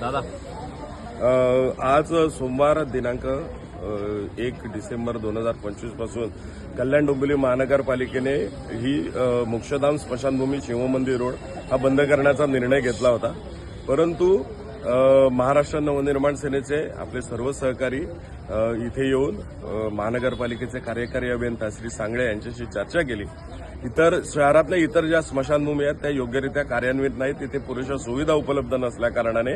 दादा. आज सोमवार दिनांक एक डिसेंबर दोन हजार पंचवीसपासून कल्याण डोंबिवली महानगरपालिकेने ही मोक्षधाम स्मशानभूमी शिवमंदिर रोड हा बंद करण्याचा निर्णय घेतला होता. परंतु महाराष्ट्र नवनिर्माण सेनेचे आपले सर्व सहकारी इथे येऊन महानगरपालिकेचे कार्यकारी अभियंता श्री सांगळे यांच्याशी चर्चा केली. इतर शहरातल्या इतर ज्या स्मशानभूमी आहेत त्या योग्यरित्या कार्यान्वित नाहीत. तिथे पुरेशा सुविधा उपलब्ध नसल्या कारणाने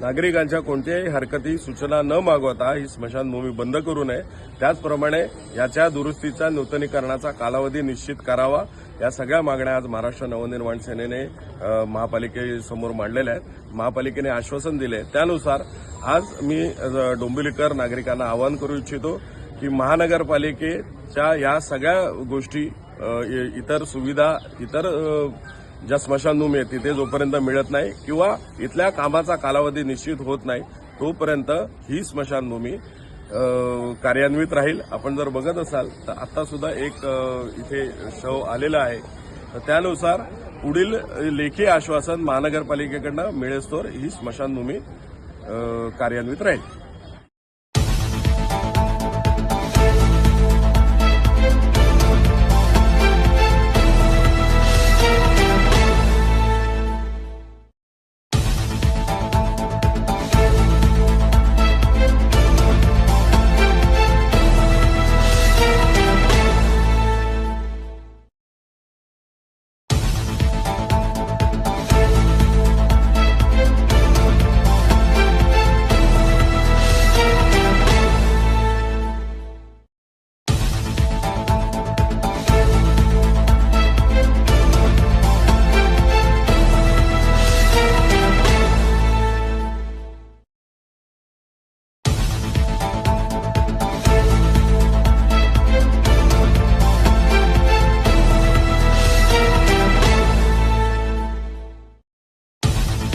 नागरिकांच्या कोणत्याही हरकती सूचना न मागवता ही स्मशानभूमी बंद करू नये. त्याचप्रमाणे याच्या दुरुस्तीचा नूतनीकरणाचा कालावधी निश्चित करावा. या सगळ्या मागण्या आज महाराष्ट्र नवनिर्माण सेनेने महापालिकेसमोर मांडलेल्या आहेत. महापालिकेने आश्वासन दिले त्यानुसार आज मी डोंबिवलीकर नागरिकांना आवाहन करू इच्छितो की महानगरपालिकेच्या या सगळ्या गोष्टी इतर सुविधा इतर ज्या स्मशानभूमी आहेत तिथे जोपर्यंत मिळत नाही किंवा इथल्या कामाचा कालावधी निश्चित होत नाही तोपर्यंत ही स्मशानभूमी कार्यान्वित राहील. आपण जर बघत असाल तर आता सुद्धा एक इथे शव आलेला आहे. तर त्यानुसार पुढील लेखी आश्वासन महानगरपालिकेकडनं मिळेस्तोर ही स्मशानभूमी कार्यान्वित राहील.